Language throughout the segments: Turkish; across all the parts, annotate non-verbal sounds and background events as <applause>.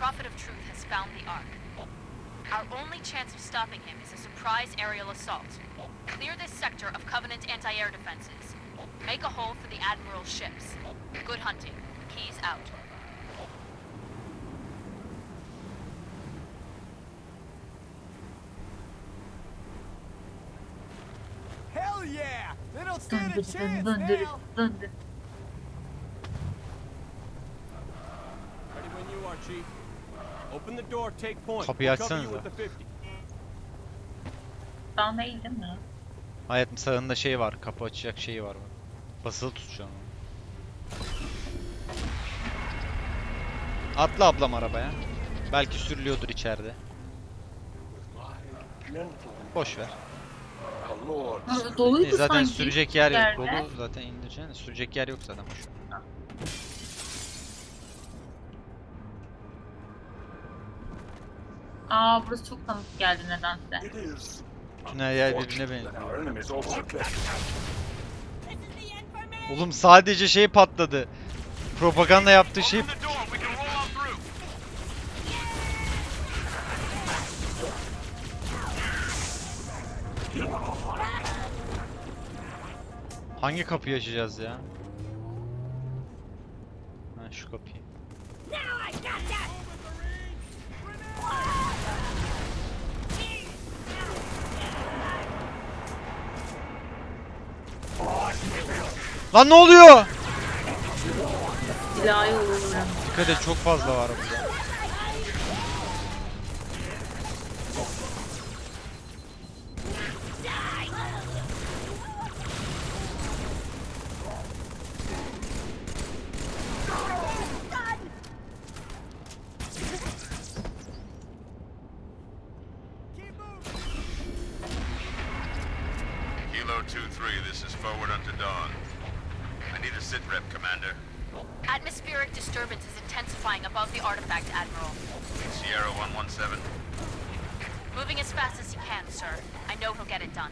Prophet of Truth has found the Ark. Our only chance of stopping him is a surprise aerial assault. Clear this sector of Covenant anti-air defenses. Make a hole for the Admiral's ships. Good hunting. Keys out. Hell yeah! They don't stand a chance döndür, now. döndür. Ready when you are, Chief. Kapıyı We'll cover you açsanıza. with the 50. Sağ değil değil mi? Hayatım sağında şey var. Kapı açacak şeyi var. bak. Basılı tutacağım. Atla ablam arabaya. Belki sürülüyordur içeride. Boş ver. Doluydu E, zaten sanki. sürecek yer yok. Dolu zaten indireceksin. Sürecek yer yok zaten şu. Aa burası çok tanıdık geldi nedense. Tünel yer birbirine benziyor. Oğlum sadece şey patladı. Propaganda yaptığı şey hangi kapıyı açacağız ya? Ha şu kapıyı. Lan ne oluyor? İlahi olur. Dikkat et çok fazla var burada. Kilo 2-3, this is forward unto dawn. I need a sit rep, Commander. Atmospheric disturbance is intensifying above the artifact, Admiral. Sierra 117. Moving as fast as he can, sir. I know he'll get it done.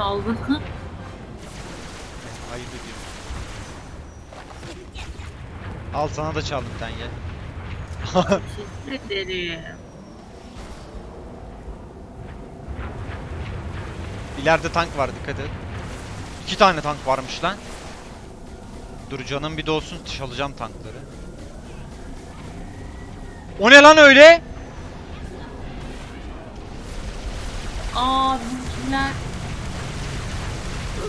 Çaldı. Ayıp ediyorum. Al sana da çaldım sen gel. Teşekkür ederim. İleride tank var dikkat et. İki tane tank varmış lan. Dur canım bir de olsun çalacağım tankları. O ne lan öyle? Aa bizimkiler.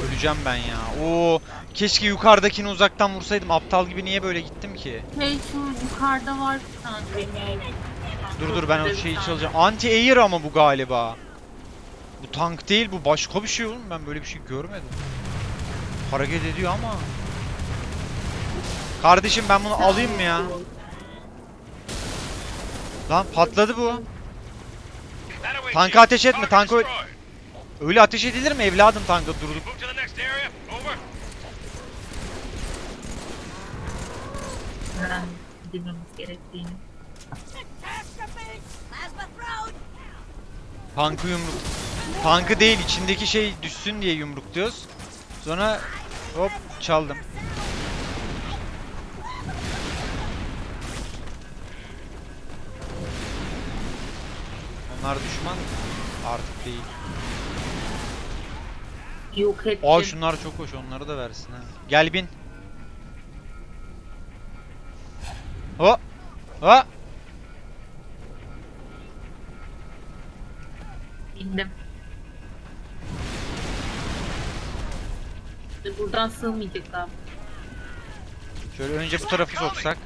Öleceğim ben ya. Oo, keşke yukarıdakini uzaktan vursaydım. Aptal gibi niye böyle gittim ki? Şey şu yukarıda var bir tane benim. Dur dur ben o şeyi çalacağım. Anti air ama bu galiba. Bu tank değil bu başka bir şey oğlum. Ben böyle bir şey görmedim. Hareket ediyor ama. Kardeşim ben bunu alayım mı ya? Lan patladı bu. Chief. ateş etme, destroyed. Öyle ateş edilir mi evladım tanka durduk. Move to the next area. Over. Öğrendik gidilmemiz gerektiğini. Tankı yumruk. Tankı değil içindeki şey düşsün diye yumruk diyoruz. Sonra hop çaldım. Onlar düşman artık değil. Yok ettim. Aa şunlar çok hoş onları da versin ha. Gel bin. Ho! Ha! İndim. Buradan sığmayacak abi. Şöyle önce bu tarafı soksak.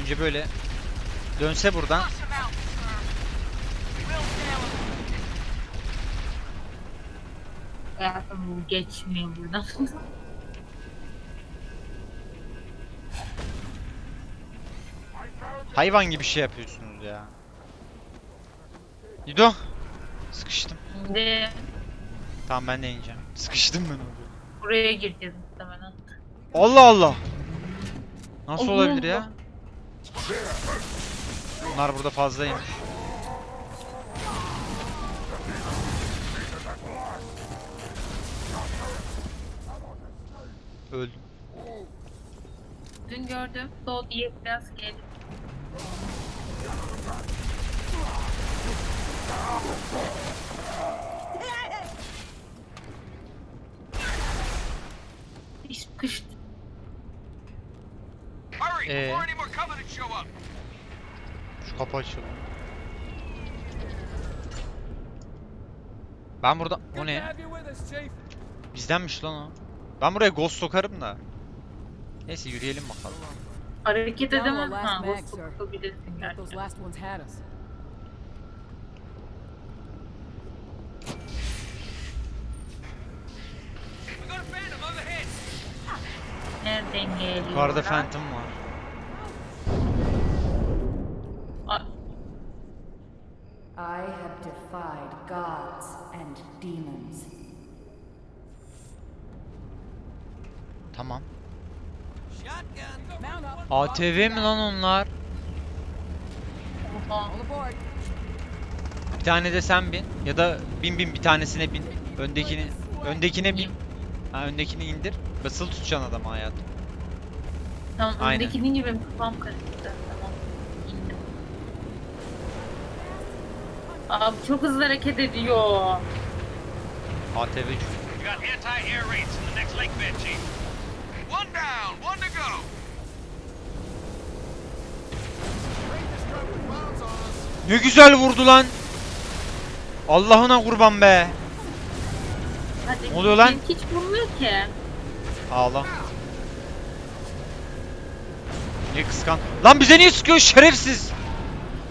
Önce böyle. Dönse buradan. Hayatım geçmiyor buradan. <laughs> Hayvan gibi şey yapıyorsunuz ya. Lido. Sıkıştım. Şimdi Tamam ben de ineceğim. Sıkıştım ben orada. buraya gireceğiz muhtemelen. Allah Allah. Nasıl Allah olabilir ya? Bunlar burada fazlaymış. Öldüm. Dün gördüm. Sol diye biraz more Covenant show up. Şu kapı açıldı. Ben burada... O ne? Bizdenmiş lan o. Ben buraya ghost sokarım da. Neyse yürüyelim bakalım. Hareket edemem. last Ha, sir. sokabilirsin gerçekten. last ones had us. We got a phantom overhead. Nereden geliyor? Yukarıda phantom var. Aa, I have defied gods and demons. Tamam. Shotgun. Mount up. ATV mi lan onlar? Bir tane de sen bin. Ya da bin bin bir tanesine bin. Öndekini öndekine bin. Ha öndekini indir. Basılı tutacaksın adamı hayatım. Tamam Aynen. öndeki deyince benim kafam karıştı. Tamam. İndim. Abi çok hızlı hareket ediyor. ATV You got anti-air raids in the next lake bed, Chief. One down, one to go. Ne güzel vurdu lan. Allah'ına kurban be. Hadi. Ne oluyor lan? Hiç vurmuyor ki. Ağla. Ne kıskan. Lan bize niye sıkıyor şerefsiz?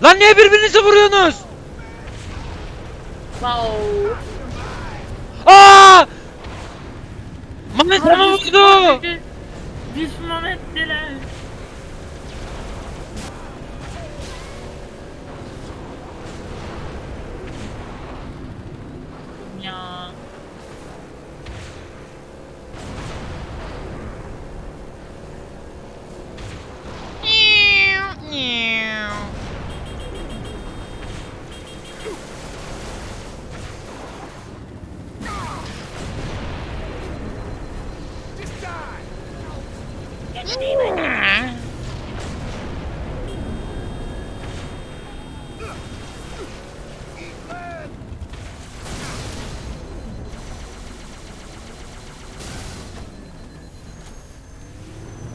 Lan niye birbirinize vuruyorsunuz? Wow. Aa! Mehmet düşman vurdu. Düşman ettiler.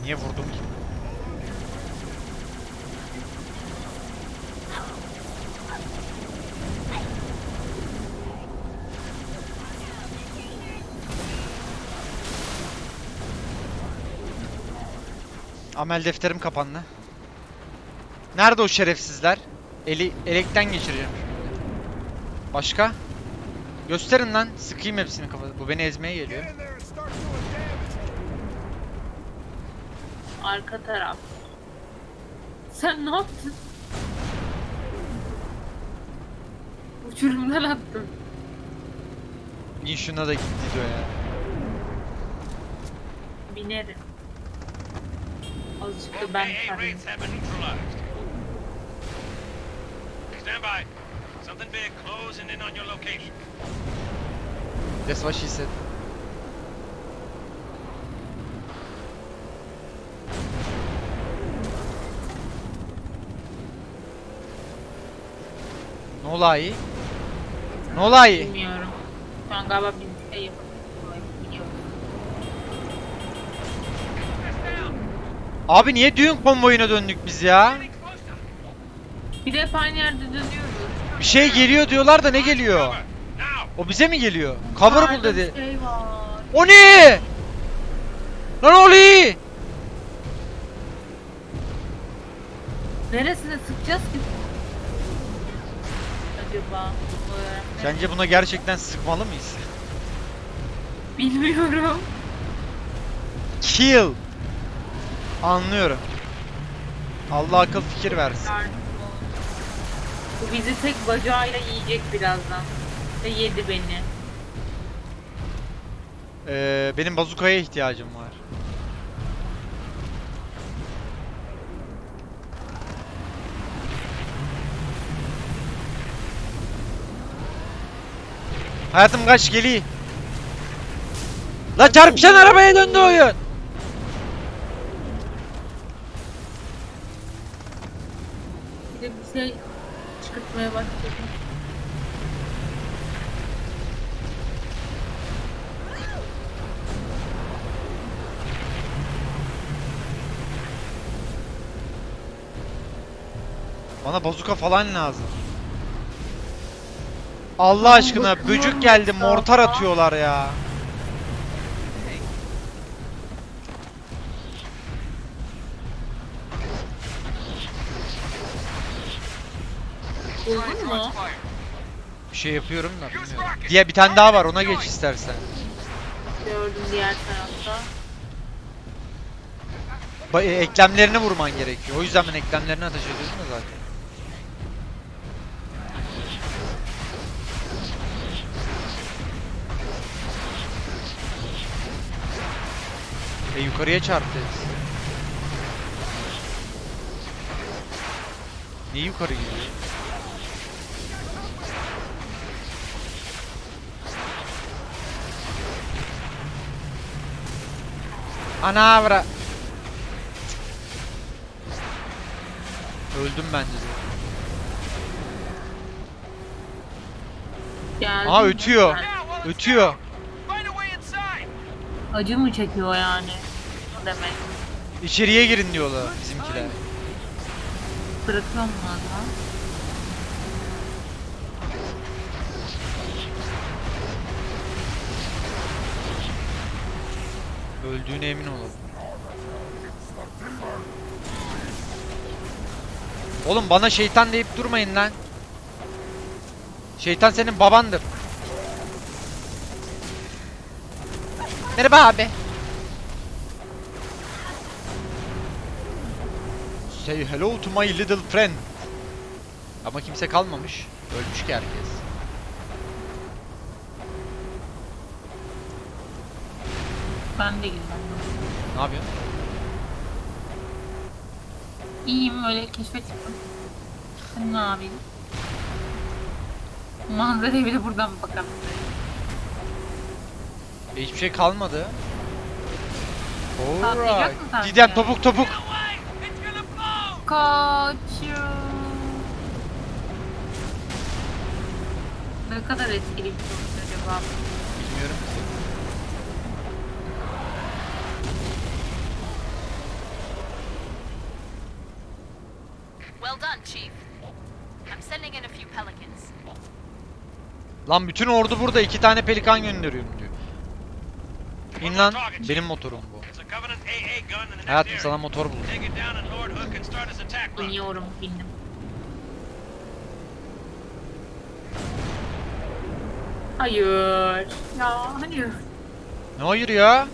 Niye vurdum ki? Amel defterim kapandı. Nerede o şerefsizler? Eli elekten geçireceğim şimdi. Başka? Gösterin lan. Sıkayım hepsini kafasına. Bu beni ezmeye geliyor. Arka taraf. Sen ne yaptın? Uçurumdan attın. İyi şuna da gitti diyor ya. Binerim. Azıcık da ben neutralized. Stand by. Something big closing in on your location. That's what she said. Ne olayı? Bilmiyorum. Şu an galiba bir şey yapalım. Biliyorum. Abi niye düğün konvoyuna döndük biz ya? Bir de hep aynı yerde dönüyoruz. Bir şey geliyor diyorlar da ne geliyor? O bize mi geliyor? Cover bul Yukarıda dedi. bir Şey var. O ne? Lan oluyor? Neresine sıkacağız ki? Acaba? Bu öğrenme- Sence buna gerçekten sıkmalı mıyız? Bilmiyorum. Kill. Anlıyorum. Allah akıl fikir versin. Bu bizi tek bacağıyla yiyecek birazdan. Ve yedi beni. Ee, benim bazukaya ihtiyacım var. Hayatım kaç geli. La çarpışan arabaya döndü oyun. Bir de şey çıkartmaya başladı. Bana bazuka falan lazım. Allah aşkına böcük geldi mortar atıyorlar ya. Buldun mu? Bir şey yapıyorum da bilmiyorum. Diye bir tane daha var ona geç istersen. Gördüm diğer tarafta. Ba- e, eklemlerini vurman gerekiyor. O yüzden ben eklemlerine ateş ediyorum da zaten. E yukarıya çarptı. Niye yukarı gidiyor? Ana avra. Öldüm bence de. Geldim. Aa ötüyor. Ötüyor. Acı mı çekiyor yani? Demek. İçeriye girin diyorlar bizimkiler. Bırakıyor mu lan? Öldüğüne emin olalım. Oğlum bana şeytan deyip durmayın lan. Şeytan senin babandır. Merhaba abi. Say hello to my little friend. Ama kimse kalmamış. Ölmüş ki herkes. Ben de girdim. Ne yapıyorsun? İyiyim öyle keşfe çıktım. Sen ne yapayım? Manzaraya bile buradan bakalım. E, hiçbir şey kalmadı. Patlayacak Alright. mı sence? Didem topuk topuk. Kaçıyor. Ne kadar etkili bir sonuç acaba? Bilmiyorum. Well done, Chief. I'm sending in a few pelicans. Lan bütün ordu burada iki tane pelikan gönderiyorum diyor. İn lan. Benim motorum bu. Hayatım sana motor buldum. Biniyorum, bindim. Hayır. Ya hayır. Ne hayır ya?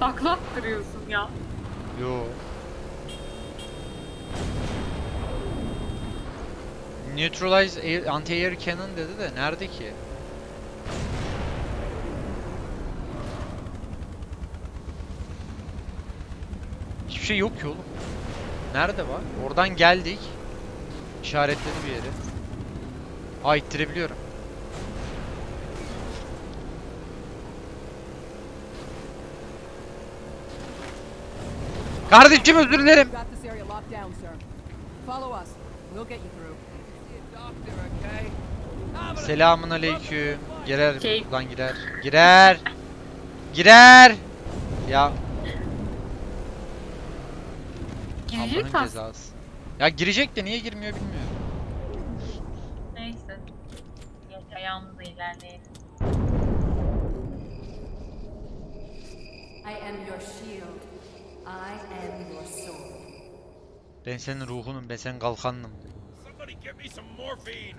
Takla attırıyorsun ya. Yo. Neutralize air, anti-air cannon dedi de nerede ki? Hiçbir şey yok ki oğlum. Nerede var? Oradan geldik. İşaretledi bir yere. Aa ittirebiliyorum. Kardeşim özür dilerim. Selamun aleyküm. Girer Şey- buradan girer. Girer. Girer. Ya Girecek Allah'ın cezası. Ya girecek de niye girmiyor bilmiyorum. Neyse. Geç ayağımızla ilerleyelim. I am your shield. I am your sword. Ben senin ruhunum, ben senin kalkanınım. Somebody get me some morphine.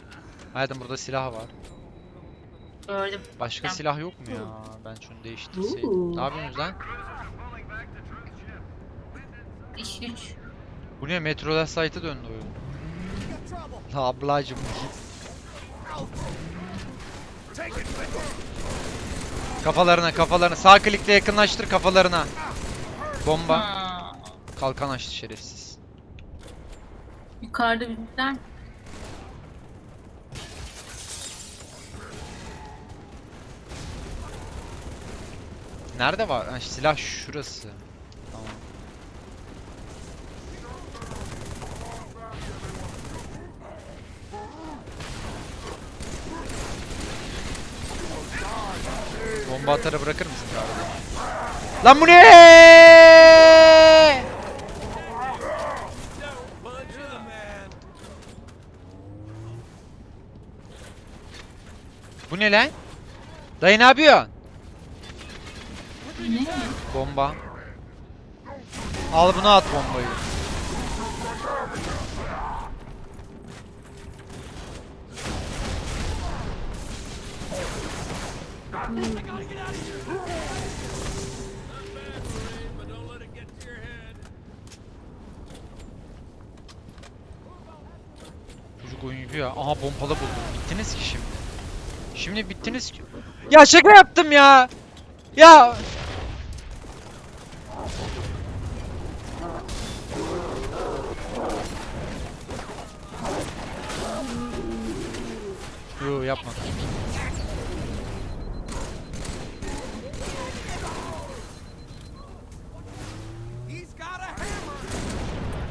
Hayatım burada silah var. Gördüm. Başka Tamam. silah yok mu ya? Ben şunu değiştirseydim. Ne yapıyorsunuz lan? İş güç. Bu ne? Metro Last Light'a döndü oyun. La ablacım. Kafalarına kafalarına. Sağ klikle yakınlaştır kafalarına. Bomba. Ha. Kalkan açtı şerefsiz. Yukarıda bizden. Nerede var? Ha, silah şurası. Tamam. Bomba atarı bırakır mısın kardeşim? Lan bu ne? Bu ne lan? Dayı ne yapıyorsun? Ne? Bomba. Al bunu at bombayı. Çocuk ya. Aha pompalı buldum. Bittiniz ki şimdi. Şimdi bittiniz ki. Ya şaka yaptım ya. Ya Yo yapma.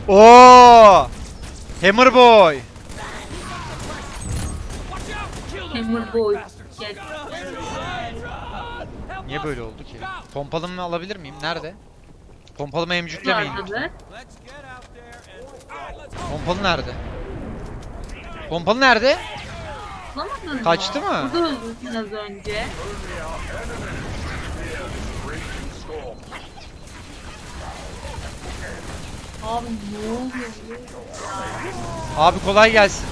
Oo! Hammer Boy. Boy. Gel. Niye böyle oldu ki? Pompalımı alabilir miyim? Nerede? Pompalımı emcüklemeyin. Vardı. Pompalı nerede? Pompalı nerede? Bulamadın? Kaçtı mı? Burada öldürdün az önce. Abi ne oluyor? Abi kolay gelsin.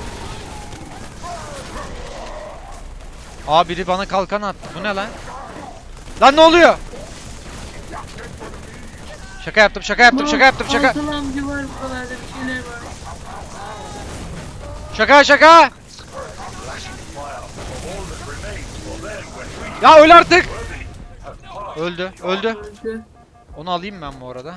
Abi biri bana kalkan attı. Bu ne lan? Lan ne oluyor? Şaka yaptım, şaka yaptım, şaka yaptım, şaka. Altan amca var buralarda bir şeyler var. Şaka şaka. Ya öl artık. Öldü, öldü. Öldü. Onu alayım ben bu arada.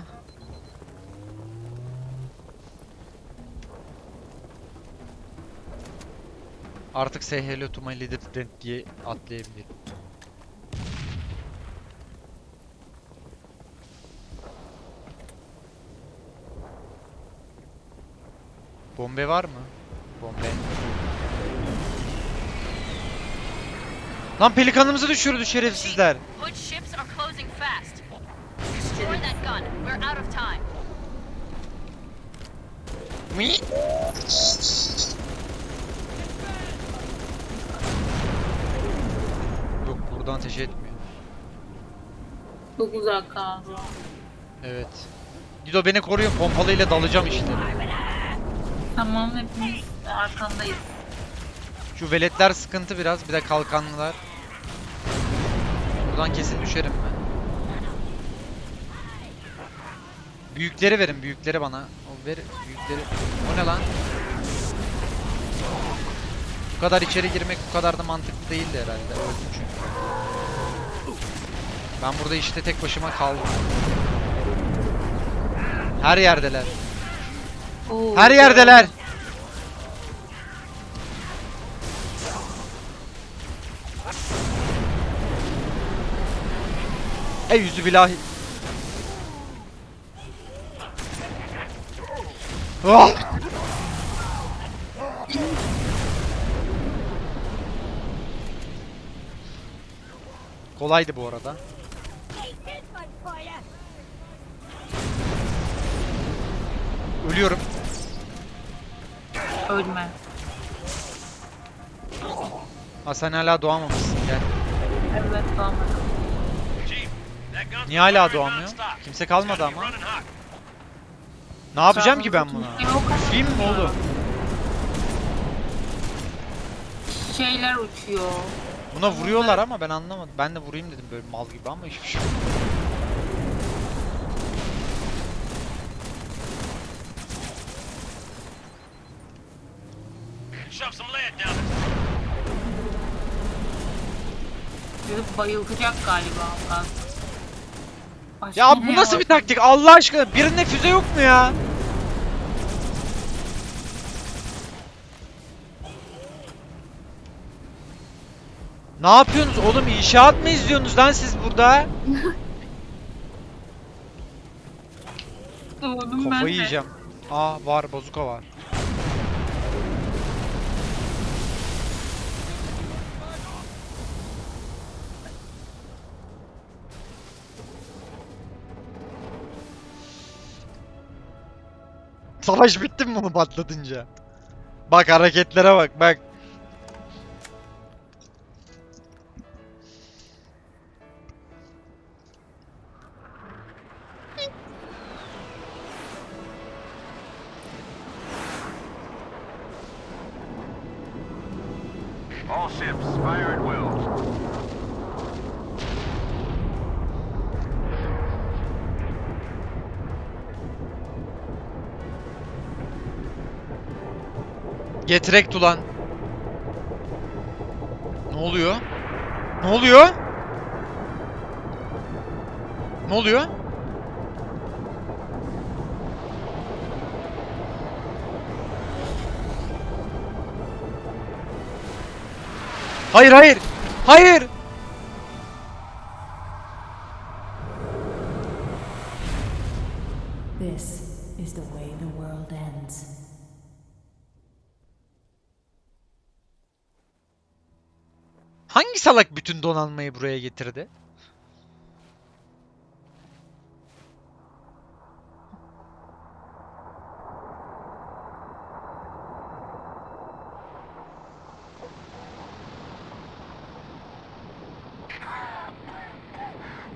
Artık say hello to my leader friend diye atlayabilirim. Bombe var mı? Bombe. Lan pelikanımızı düşürdü şerefsizler. Hood Yok buradan ateş etmiyor. Çok uzak kaldı. Evet. Dido beni koruyun pompalıyla dalacağım işte. Tamam hepimiz arkandayız. Şu veletler sıkıntı biraz bir de kalkanlılar. Buradan kesin düşerim ben. Büyükleri verin büyükleri bana. O ver büyükleri. O ne lan? Bu kadar içeri girmek bu kadar da mantıklı değildi herhalde. Öldüm çünkü. Ben burada işte tek başıma kaldım. Her yerdeler. Oo, Her yerdeler. Ey yüzü billahi. Ah! Kolaydı bu arada. Ölüyorum. Ölme. Ha sen hala doğamamışsın gel. Evet gun's Niye hala doğamıyor? Kimse kalmadı ama. Ne yapacağım ki ben buna? Yok. Film mi oğlum? Şeyler uçuyor. Buna vuruyorlar ama ben anlamadım. Ben de vurayım dedim böyle mal gibi ama hiçbir şey yok. Shove some lead down it. Çocuk bayıltacak galiba. Gaz. Başka Ya ne bu nasıl var? bir taktik Allah aşkına? Birinde füze yok mu ya? Ne yapıyorsunuz oğlum? İnşaat mı izliyorsunuz lan siz burada? <laughs> Doğdum ben Kafayı de. yiyeceğim. Aa var bazuka var. Savaş bitti mi bunu patlatınca? Bak hareketlere bak bak. Getirek ulan. Ne oluyor? Ne oluyor? Ne oluyor? Hayır hayır. Hayır. This is the way the world ends. Hangi salak bütün donanmayı buraya getirdi?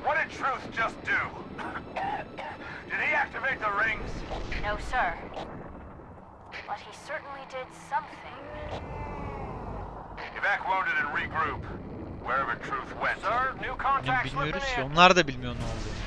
What did Truth just do? did he activate the rings? No, sir. But he certainly did something. Evac wounded and regroup. Wherever Truth went. Sir, new Bunu contact bilmiyoruz ki. Onlar da bilmiyor ne olduğunu.